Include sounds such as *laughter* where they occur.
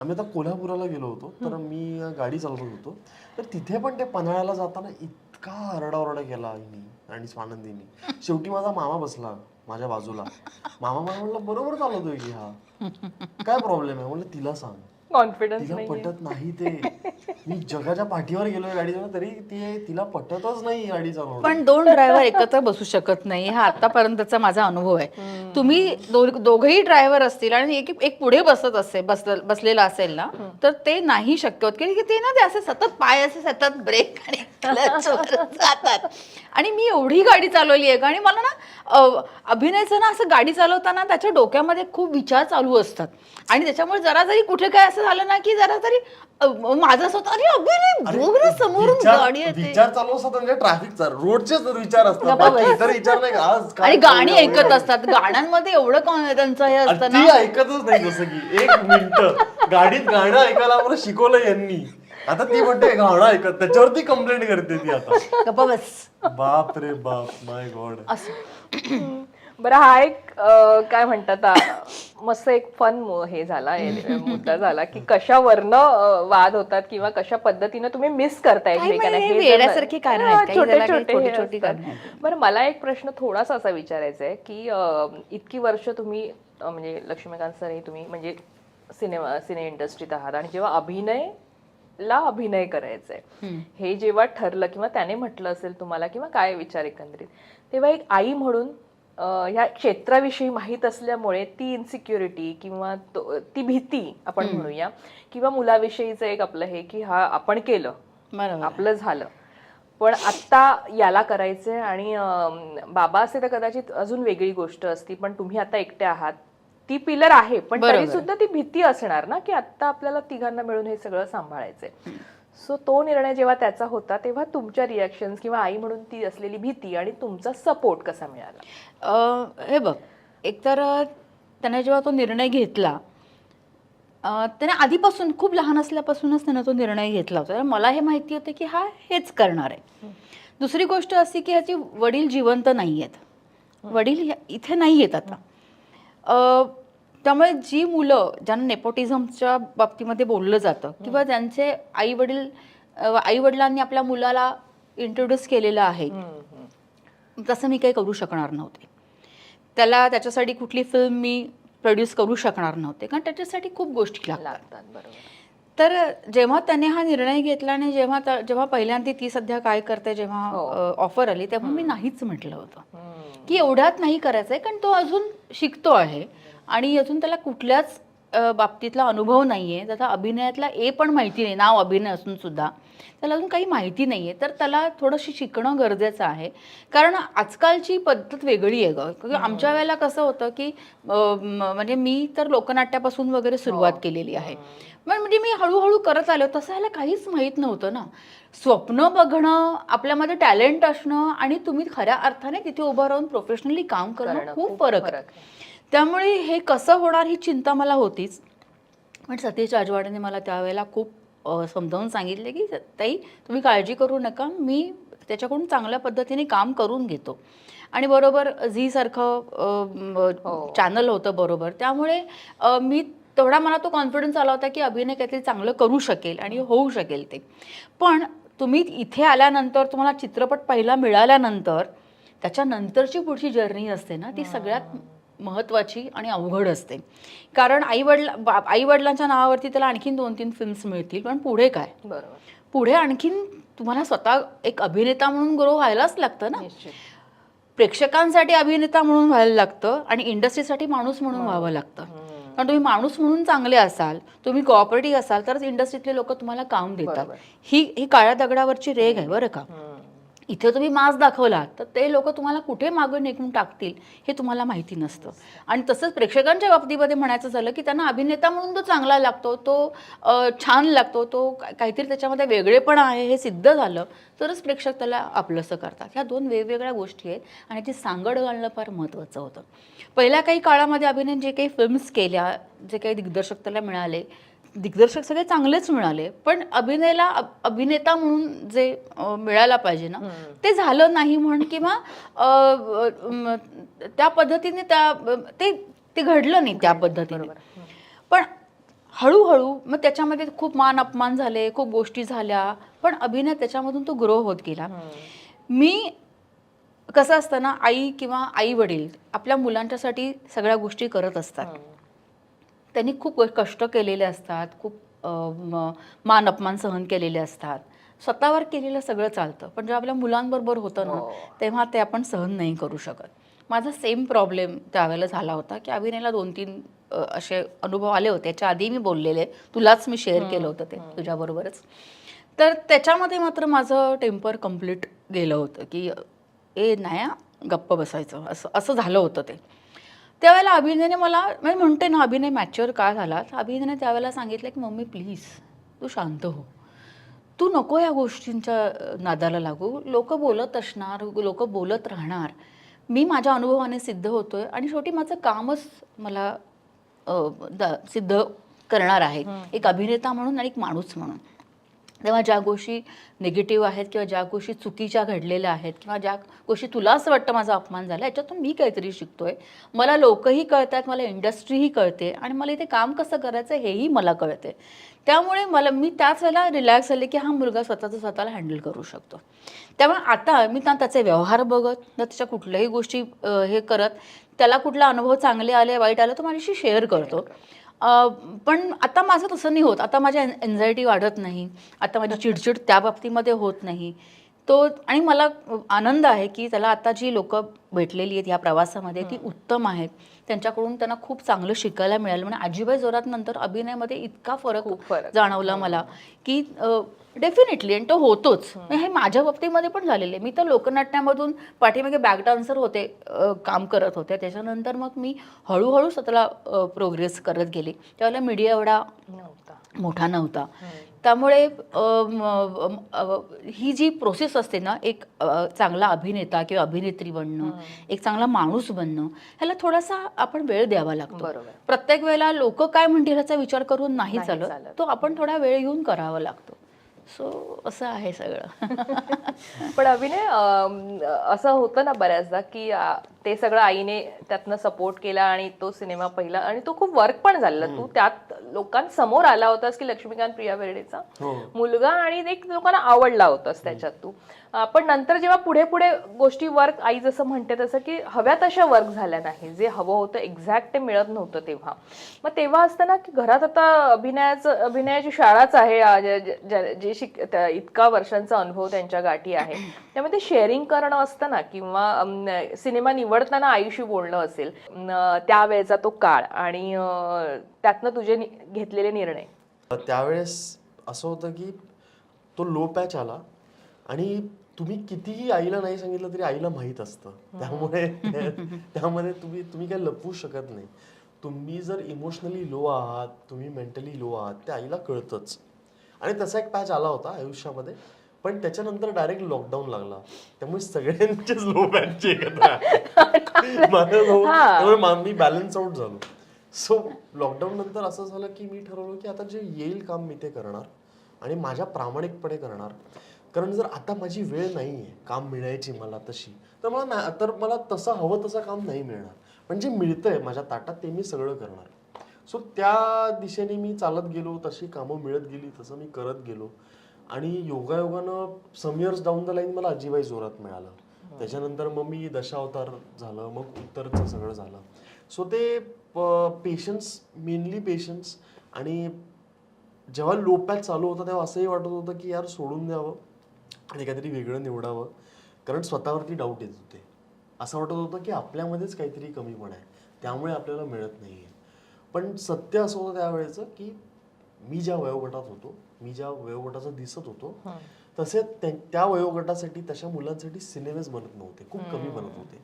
आम्ही आता कोल्हापुराला गेलो होतो तर मी गाडी चालवत होतो. तर तिथे पण ते पन्हाळ्याला जाताना इतका आरडाओरडा केला आईनी आणि स्वानंदीनी. *laughs* शेवटी माझा मामा बसला माझ्या बाजूला. मामा मला म्हणलं बरोबर चालवतोय की हा? *laughs* काय प्रॉब्लेम आहे? म्हणलं तिला सांग. कॉन्फिडन्स तिला नाही पटत नाही ते. मी जगाच्या पाठीवर गेलोय गाडी चालवत तरी ती तिला पटतच नाही गाडी चालवणं पण दोन ड्रायव्हर एकत्र बसू शकत नाही. हा आतापर्यंतचा माझा अनुभव आहे. तुम्ही दो- दोघेही ड्रायव्हर असतील आणि एक एक पुढे बसत असेल बस बसलेला असेल ना तर ते नाही शक्य होत. की ते ना ते असे सतत पाय असे सतत ब्रेक आणि clutch वर जातात. आणि मी एवढी गाडी चालवली आहे का? आणि मला ना अ, अभिनयचं ना असं गाडी चालवताना त्याच्या डोक्यामध्ये खूप विचार चालू असतात. आणि त्याच्यामुळे जरा जरी कुठे काय असं झालं ना की जरा तरी अ, माझं स्वतः अरे अभिनय बघ ना समोरून विचार- गाडी येते. विचार चालू असतात म्हणजे ट्रॅफिकचा रोडचेच विचार असतात गप्पा बस. बाकी इतर विचार नाही का? आज काय आणि गाणी चाललंय? ऐकत असतात. गाण्यांमध्ये एवढं कोण त्यांचं हे आणि असतं ना? ती ऐकतच नाही जसं की एक मिनिट. गाडीत गाणं ऐकायला आम्हाला शिकवलं यांनी. आता ती म्हणते गाणं ऐकत. त्याच्यावरती कंप्लेंट करते ती आता. गप्पा बस. बाप रे बाप माय गॉड असं. बरं हा एक अं, काय म्हणतात आ, मस्त एक फन हे झाला मुद्दा झाला की कशावरनं वाद होतात किंवा कशा पद्धतीनं तुम्ही मिस करताय एकमेकांना? म्हणजे कारणं छोटे छोटे. बरं मला एक प्रश्न थोडासा असा विचारायचा आहे की इतकी वर्ष तुम्ही म्हणजे लक्ष्मीकांत सर हे तुम्ही म्हणजे सिनेमा सिने इंडस्ट्रीत आहात आणि जेव्हा अभिनय ला अभिनय करायचा आहे हे जेव्हा ठरलं किंवा त्याने म्हटलं असेल तुम्हाला किंवा काय विचार एकंदरीत तेव्हा एक आई म्हणून ह्या क्षेत्राविषयी माहीत असल्यामुळे ती इन्सिक्युरिटी किंवा तो- भीती आपण म्हणूया किंवा मुलाविषयीचं एक आपलं हे की हा आपण केलं. आपलं झालं. पण आत्ता याला करायचंय आणि बाबा असे तर कदाचित अजून वेगळी गोष्ट असती पण तुम्ही आता एकटे आहात. ती पिलर आहे पण तरी. सुद्धा ती भीती असणार ना की आत्ता आपल्याला तिघांना मिळून हे सगळं सांभाळायचंय. सो तो निर्णय जेव्हा त्याचा होता तेव्हा तुमच्या रिॲक्शन किंवा आई म्हणून ती असलेली भीती आणि तुमचा सपोर्ट कसा मिळाला? हे बघ एकतर त्याने जेव्हा तो निर्णय घेतला त्याने आधीपासून खूप लहान असल्यापासूनच त्याने तो निर्णय घेतला होता. मला हे माहिती होतं की हा हेच करणार आहे. दुसरी गोष्ट अशी की ह्याची वडील जिवंत नाही आहेत वडील इथे नाही आहेत आता त्यामुळे जी मुलं ज्यांना नेपोटिझमच्या बाबतीमध्ये बोललं जातं किंवा ज्यांचे आई वडील आई वडिलांनी आपल्या मुलाला इंट्रोड्यूस केलेलं आहे तसं मी काही करू शकणार नव्हते. त्याला त्याच्यासाठी कुठली फिल्म मी प्रोड्यूस करू शकणार नव्हते कारण त्याच्यासाठी खूप गोष्टी लागतात. बरोबर. तर जेव्हा त्याने हा निर्णय घेतला आणि जेव्हा जेव्हा पहिल्यांदा ती सध्या काय करते जेव्हा हो. ऑफर आली तेव्हा मी नाहीच म्हटलं होतं. की एवढ्यात नाही करायचं आहे कारण तो अजून शिकतो आहे. आणि अजून त्याला कुठल्याच बाबतीतला अनुभव नाही आहे त्याचा अभिनयातला ए पण माहिती नाही. नाव अभिनय असून सुद्धा. त्याला अजून काही माहिती नाही आहे तर त्याला थोडंशी शिकणं गरजेचं आहे. कारण आजकालची पद्धत वेगळी आहे गं. कारण आमच्या वेळेला कसं होतं की म्हणजे मी तर लोकनाट्यापासून वगैरे सुरुवात केलेली आहे. म्हणजे मी हळूहळू करत आलो तसं ह्याला काहीच माहीत नव्हतं ना. स्वप्न बघणं आपल्यामध्ये टॅलेंट असणं आणि तुम्ही खऱ्या अर्थाने तिथे उभं राहून प्रोफेशनली काम करणं खूप फरक आहे. त्यामुळे हे कसं होणार ही चिंता मला होतीच. पण सतीश राजवाडेने मला त्यावेळेला खूप समजावून सांगितले की ताई तुम्ही काळजी करू नका. मी त्याच्याकडून चांगल्या पद्धतीने काम करून घेतो. आणि बरोबर झी सारखं चॅनल होतं बरोबर. त्यामुळे मी तेवढा मला तो कॉन्फिडन्स आला होता की अभिनय काहीतरी चांगलं करू शकेल आणि होऊ शकेल ते. पण तुम्ही इथे आल्यानंतर तुम्हाला चित्रपट पहिला मिळाल्यानंतर त्याच्यानंतरची पुढची जर्नी असते ना ती सगळ्यात महत्त्वाची आणि अवघड असते. कारण आई वडला आई वडिलांच्या नावावरती त्याला आणखीन दोन तीन फिल्म्स मिळतील. पण पुढे काय? बरोबर. पुढे आणखीन तुम्हाला स्वतः एक अभिनेता म्हणून ग्रो व्हायलाच लागतं ना? प्रेक्षकांसाठी अभिनेता म्हणून व्हायला लागतं आणि इंडस्ट्रीसाठी माणूस म्हणून व्हावं लागतं. कारण तुम्ही माणूस म्हणून चांगले असाल तुम्ही कॉपरेटिव्ह असाल तरच इंडस्ट्रीतले लोक तुम्हाला काम देतात. ही ही काळ्या दगडावरची रेग आहे बरं का. इथे तुम्ही मास दाखवला तर ते लोक तुम्हाला कुठे मागून निघून टाकतील हे तुम्हाला माहिती नसतं. आणि तसंच प्रेक्षकांच्या बाबतीमध्ये म्हणायचं झालं की त्यांना अभिनेता म्हणून तो चांगला लागतो तो छान लागतो तो काहीतरी त्याच्यामध्ये वेगळेपण आहे हे सिद्ध झालं तरच प्रेक्षक त्याला आपलंसं करतात. ह्या दोन वेगवेगळ्या गोष्टी आहेत आणि ती सांगड घालणं फार महत्त्वाचं होतं. पहिल्या काही काळामध्ये अभिनय जे काही फिल्म्स केल्या जे काही दिग्दर्शक त्याला मिळाले दिग्दर्शक सगळे चांगलेच मिळाले पण अभिनयला अभिनेता म्हणून जे मिळायला पाहिजे ना ते झालं नाही म्हण किंवा त्या पद्धतीने त्या ते ते घडलं नाही त्या पद्धतीने. पण हळूहळू मग त्याच्यामध्ये खूप मान अपमान झाले खूप गोष्टी झाल्या पण अभिनय त्याच्यामधून तो ग्रो होत गेला. मी कसं असतं ना आई किंवा आई वडील आपल्या मुलांच्यासाठी सगळ्या गोष्टी करत असतात. त्यांनी खूप कष्ट केलेले असतात खूप मान अपमान सहन केलेले असतात. स्वतःवर केलेलं सगळं चालतं पण जेव्हा आपल्या मुलांबरोबर होतं ना हो. तेव्हा ते आपण सहन नाही करू शकत. माझा सेम प्रॉब्लेम त्यावेळेला झाला होता की अभिनयला दोन तीन असे अनुभव आले होते. याच्या आधी मी बोललेले तुलाच मी शेअर केलं होतं ते तुझ्याबरोबरच तर त्याच्यामध्ये मात्र माझं टेम्पर कंप्लीट गेलं होतं की ए नाही गप्प बसायचं. असं असं झालं होतं ते. त्यावेळेला अभिनयने मला म्हणजे म्हणते ना अभिनय मॅच्युअर का झाला? तर अभिनयने त्यावेळेला सांगितलं की मम्मी प्लीज तू शांत हो. तू नको या गोष्टींच्या नादाला लागू. लोक बोलत असणार लोक बोलत राहणार. मी माझ्या अनुभवाने सिद्ध होतोय आणि शेवटी माझं कामच मला सिद्ध करणार आहे. एक अभिनेता म्हणून आणि एक माणूस म्हणून. तेव्हा ज्या गोष्टी निगेटिव्ह आहेत किंवा ज्या गोष्टी चुकीच्या घडलेल्या आहेत किंवा ज्या गोष्टी तुला असं वाटतं माझा अपमान झाला याच्यातून मी काहीतरी शिकतो आहे मला लोकही कळतात मला इंडस्ट्रीही कळते आणि मला इथे काम कसं करायचं हेही मला कळते. त्यामुळे मला मी त्याच वेळेला रिलॅक्स झाले की हा मुलगा स्वतःचं स्वतःला हँडल करू शकतो. त्यामुळे आता मी ना त्याचे व्यवहार बघत ना त्याच्या कुठल्याही गोष्टी हे करत त्याला कुठला अनुभव चांगले आले वाईट आले तो माझ्याशी शेअर करतो. पण आता माझं तसं नाही होत. आता माझ्या एन्झायटी वाढत नाही. आता माझी चिडचिड त्या बाबतीमध्ये होत नाही. तो आणि मला आनंद आहे की त्याला आता जी लोक भेटलेली आहेत या प्रवासामध्ये ती उत्तम आहेत. त्यांच्याकडून त्यांना खूप चांगलं शिकायला मिळालं. म्हणजे आजीबाई जोरात नंतर अभिनयामध्ये इतका फरक. जाणवला मला की डेफिनेटली आणि तो होतोच. हे. माझ्या बाबतीमध्ये पण झालेले मी तर लोकनाट्यामधून पाठीमागे बॅक डान्सर होते काम करत होते. त्याच्यानंतर मग मी हळूहळू स्वतःला प्रोग्रेस करत गेले. त्यावेळेला मीडिया एवढा नव्हता. मोठा नव्हता. त्यामुळे ही जी प्रोसेस असते ना एक चांगला अभिनेता किंवा अभिनेत्री बनणं एक चांगला माणूस बनणं ह्याला थोडासा आपण वेळ द्यावा लागतो. बरोबर. प्रत्येक वेळेला लोक काय म्हणतील ह्याचा विचार करून नाही चालत. तो आपण थोडा वेळ घेऊन करावा लागतो. सो असं आहे सगळं. *laughs* पण अभिनय असं होतं ना बऱ्याचदा की ते सगळं आईने त्यातनं सपोर्ट केला आणि तो सिनेमा पहिला आणि तो खूप वर्क पण झालेला. तू त्यात लोकांसमोर आला होतास की लक्ष्मीकांत प्रिया बेर्डेचा हो. मुलगा आणि एक लोकांना आवडला होतास त्याच्यात तू. पण नंतर जेव्हा पुढे पुढे गोष्टी वर्क आई जसं म्हणते तसं की हव्या तशा वर्क झाल्या नाही. जे हवं होतं एक्झॅक्ट ते मिळत नव्हतं तेव्हा. मग तेव्हा असताना की घरात आता अभिनयाचं अभिनयाची शाळाच आहे ज- शिक इतका वर्षांचा अनुभव त्यांच्या गाठी आहे. त्यामुळे ते शेअरिंग करणं असतं ना किंवा सिनेमा निवडताना आयुष्य बोलणं असेल त्यावेळेचा तो काळ. आणि त्यातनं तुझे घेतलेले निर्णय. त्यावेळेस असं होतं की तो लो पॅच आला आणि तुम्ही कितीही आईला नाही सांगितलं तरी आईला माहीत असतं. त्यामुळे *laughs* त्यामध्ये तुम्ही तुम्ही काही लपवू शकत नाही. तुम्ही जर इमोशनली लो आहात तुम्ही मेंटली लो आहात ते आईला कळतंच. आणि तसा एक पॅच आला होता आयुष्यामध्ये पण त्याच्यानंतर डायरेक्ट लॉकडाऊन लागला. त्यामुळे सगळ्यांचेच लो पॅचचे एकत्र *laughs* त्यामुळे मी बॅलन्स आउट झालो. सो लॉकडाऊन नंतर असं झालं की मी ठरवलं की आता जे येईल काम मी ते करणार आणि माझ्या प्रामाणिकपणे करणार. कारण जर आता माझी वेळ नाही आहे काम मिळायची मला तशी तर मला ना तर मला तसं हवं तसं काम नाही मिळणार. पण जे मिळतंय माझ्या ताटात ते मी सगळं करणार. सो त्या दिशेने मी चालत गेलो तशी कामं मिळत गेली तसं मी करत गेलो. आणि योगायोगानं some years down the line मला अजिबाई जोरात मिळालं. त्याच्यानंतर मग मी दशावतार झालं मग उत्तरचं सगळं झालं. सो ते पेशन्स मेनली पेशन्स आणि जेव्हा लो पॅच चालू होता तेव्हा असंही वाटत होतं की यार सोडून द्यावं आणि काहीतरी वेगळं निवडावं. कारण स्वतःवरती डाऊट येत होते. असं वाटत होतं की आपल्यामध्येच काहीतरी कमीपणा आहे. त्यामुळे आपल्याला मिळत नाही आहे पण सत्य असं होतं त्यावेळेचं की मी ज्या वयोगटात होतो मी ज्या वयोगटाचं दिसत होतो तसे त्या- त्या वयोगटासाठी तशा मुलांसाठी सिनेमेच बनत नव्हते. खूप कमी बनत होते.